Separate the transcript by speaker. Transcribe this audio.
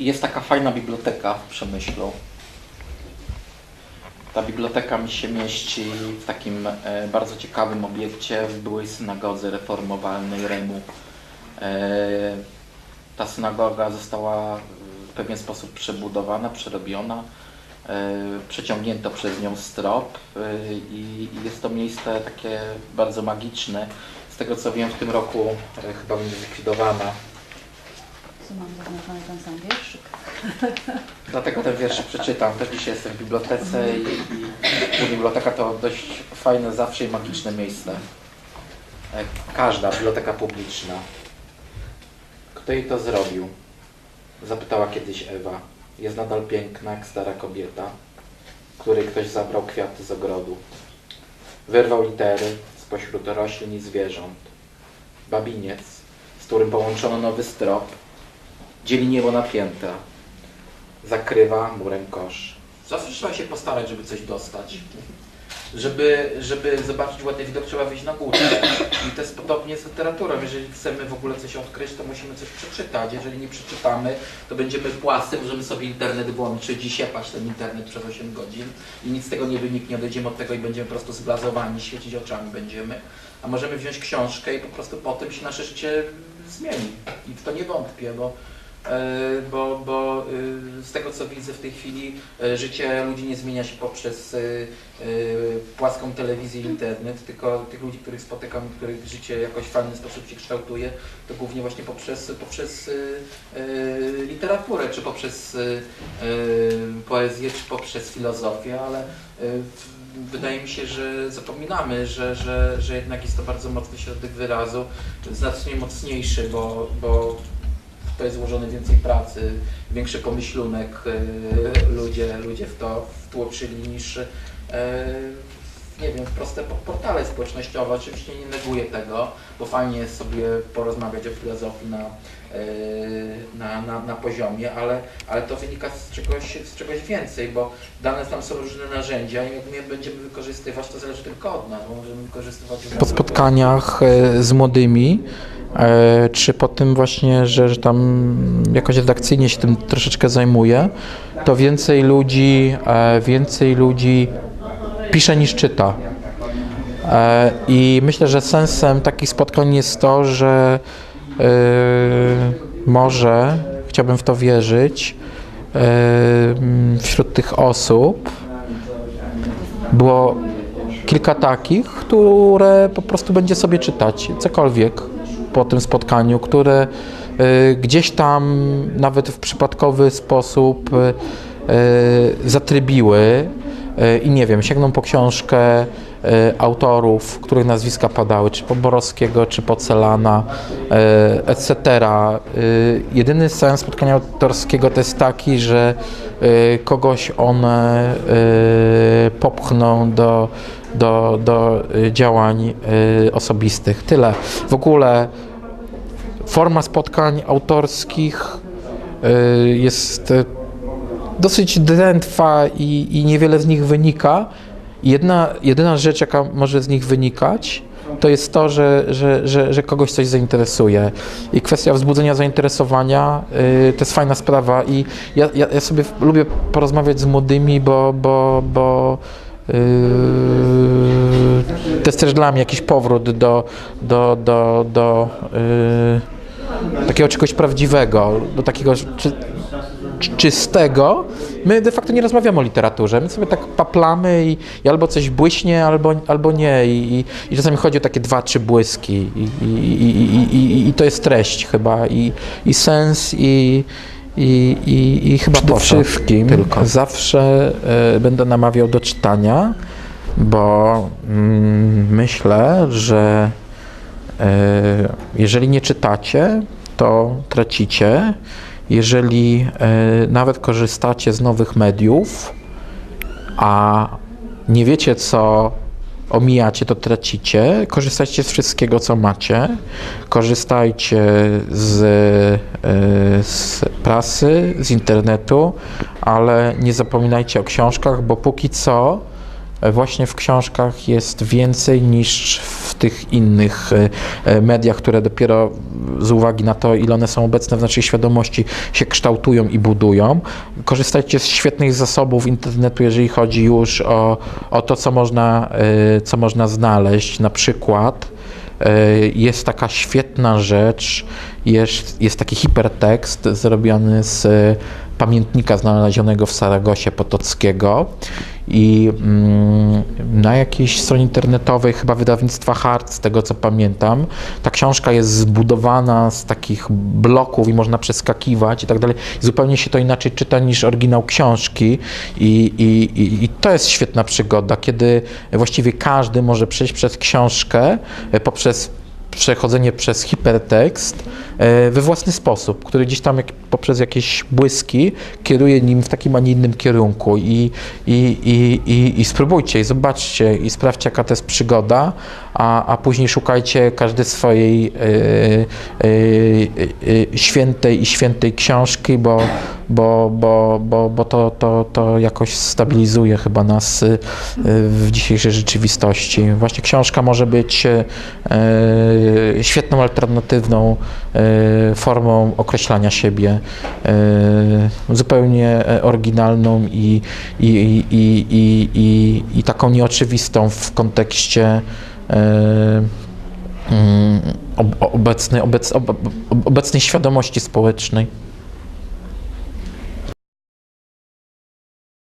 Speaker 1: jest taka fajna biblioteka w Przemyślu. Ta biblioteka mi się mieści w takim e, bardzo ciekawym obiekcie w byłej synagodze reformowalnej Remu. E, ta synagoga została w pewien sposób przebudowana, przerobiona. E, przeciągnięto przez nią strop i jest to miejsce takie bardzo magiczne. Z tego co wiem w tym roku chyba będzie zlikwidowana.
Speaker 2: Co mam zaznaczony ten sam wierszyk?
Speaker 1: Dlatego ten wiersz przeczytam. Też dzisiaj jestem w bibliotece i, i biblioteka to dość fajne zawsze i magiczne miejsce. E, Każda biblioteka publiczna. Kto jej to zrobił? Zapytała kiedyś Ewa. Jest nadal piękna jak stara kobieta, której ktoś zabrał kwiaty z ogrodu. Wyrwał litery spośród roślin i zwierząt. Babiniec, z którym połączono nowy strop, dzieli niebo na piętra zakrywa murem kosz. Zawsze trzeba się postarać, żeby coś dostać. Żeby, żeby zobaczyć ładny widok, trzeba wyjść na górę. I to jest podobnie z literaturą. Jeżeli chcemy w ogóle coś odkryć, to musimy coś przeczytać. Jeżeli nie przeczytamy, to będziemy płascy, możemy sobie internet włączyć i siepać ten internet przez 8 godzin i nic z tego nie wyniknie, odejdziemy od tego i będziemy po prostu zblazowani, świecić oczami będziemy. A możemy wziąć książkę i po prostu potem się nasze życie zmieni. I w to nie wątpię, bo bo, bo y, z tego co widzę w tej chwili e, życie ludzi nie zmienia się poprzez y, płaską telewizję i internet, tylko tych ludzi, których spotykam, których życie jakoś w fajny sposób się kształtuje, to głównie właśnie poprzez, poprzez literaturę, czy poprzez poezję, czy poprzez filozofię, ale wydaje mi się, że zapominamy, że, że, że jednak jest to bardzo mocny środek wyrazu, znacznie mocniejszy, bo, bo to jest włożone więcej pracy, większy pomyślunek, e, ludzie, ludzie w to wtłoczyli niż e, nie wiem, proste po- portale społecznościowe. Oczywiście nie neguję tego, bo fajnie jest sobie porozmawiać o filozofii na, e, na, na, na poziomie, ale, ale to wynika z czegoś, z czegoś więcej, bo dane tam są różne narzędzia i jak my będziemy wykorzystywać, to zależy tylko od nas, bo możemy wykorzystywać...
Speaker 3: po spotkaniach z młodymi, czy po tym właśnie, że, że tam jakoś redakcyjnie się tym troszeczkę zajmuję, to więcej ludzi, e, więcej ludzi pisze niż czyta. E, I myślę, że sensem takich spotkań jest to, że e, może, chciałbym w to wierzyć, e, wśród tych osób było kilka takich, które po prostu będzie sobie czytać cokolwiek po tym spotkaniu, które y, gdzieś tam nawet w przypadkowy sposób y, y, zatrybiły i nie wiem, sięgną po książkę autorów, których nazwiska padały, czy po Borowskiego, czy po Celana, etc. Jedyny sens spotkania autorskiego to jest taki, że kogoś one popchną do, do, do y, działań y, osobistych. Tyle. W ogóle forma spotkań autorskich y, jest dosyć drętwa i, i niewiele z nich wynika. Jedna, jedyna rzecz, jaka może z nich wynikać, to jest to, że, że, że, że kogoś coś zainteresuje. I kwestia wzbudzenia zainteresowania y, to jest fajna sprawa. I ja, ja, ja sobie lubię porozmawiać z młodymi, bo, bo, bo yy, to jest też dla mnie jakiś powrót do, do, do, do yy, takiego czegoś prawdziwego, do takiego czy, czy- czystego. My de facto nie rozmawiamy o literaturze, my sobie tak paplamy i, i albo coś błyśnie, albo, albo nie. I, i, czasami chodzi o takie dwa, trzy błyski i, i, to jest treść chyba i sens i, i, i, i chyba Przede wszystkim tylko. zawsze e, będę namawiał do czytania, bo mm, myślę, że e, jeżeli nie czytacie, to tracicie. Jeżeli e, nawet korzystacie z nowych mediów, a nie wiecie, co omijacie, to tracicie. Korzystajcie z wszystkiego, co macie. Korzystajcie z, e, z prasy, z internetu, ale nie zapominajcie o książkach, bo póki co właśnie w książkach jest więcej niż w tych innych e, e, mediach, które dopiero z uwagi na to, ile one są obecne w naszej świadomości, się kształtują i budują. Korzystajcie z świetnych zasobów internetu, jeżeli chodzi już o, o to, co można, e, co można znaleźć. Na przykład jest taka świetna rzecz, jest, jest taki hipertekst zrobiony z pamiętnika znalezionego w Saragosie Potockiego i mm, na jakiejś stronie internetowej, chyba wydawnictwa Hart, z tego co pamiętam, ta książka jest zbudowana z takich bloków i można przeskakiwać i tak dalej. Zupełnie się to inaczej czyta niż oryginał książki i, i, i, i to jest świetna przygoda, kiedy właściwie każdy może przejść przez książkę poprzez przechodzenie przez hipertekst e, we własny sposób, który gdzieś tam poprzez jakieś błyski kieruje nim w takim, a nie innym kierunku. I, i, i, i, i spróbujcie i zobaczcie i sprawdźcie jaka to jest przygoda, a, a później szukajcie każdy swojej e, e, e, świętej i świętej książki, bo, bo, bo, bo, bo to, to, to jakoś stabilizuje chyba nas e, w dzisiejszej rzeczywistości. Właśnie książka może być e, świetną alternatywną e, formą określania siebie, e, zupełnie oryginalną i, i, i, i, i, i, taką nieoczywistą w kontekście mm, ob- obecnej, obec, ob- ob- obecnej świadomości społecznej.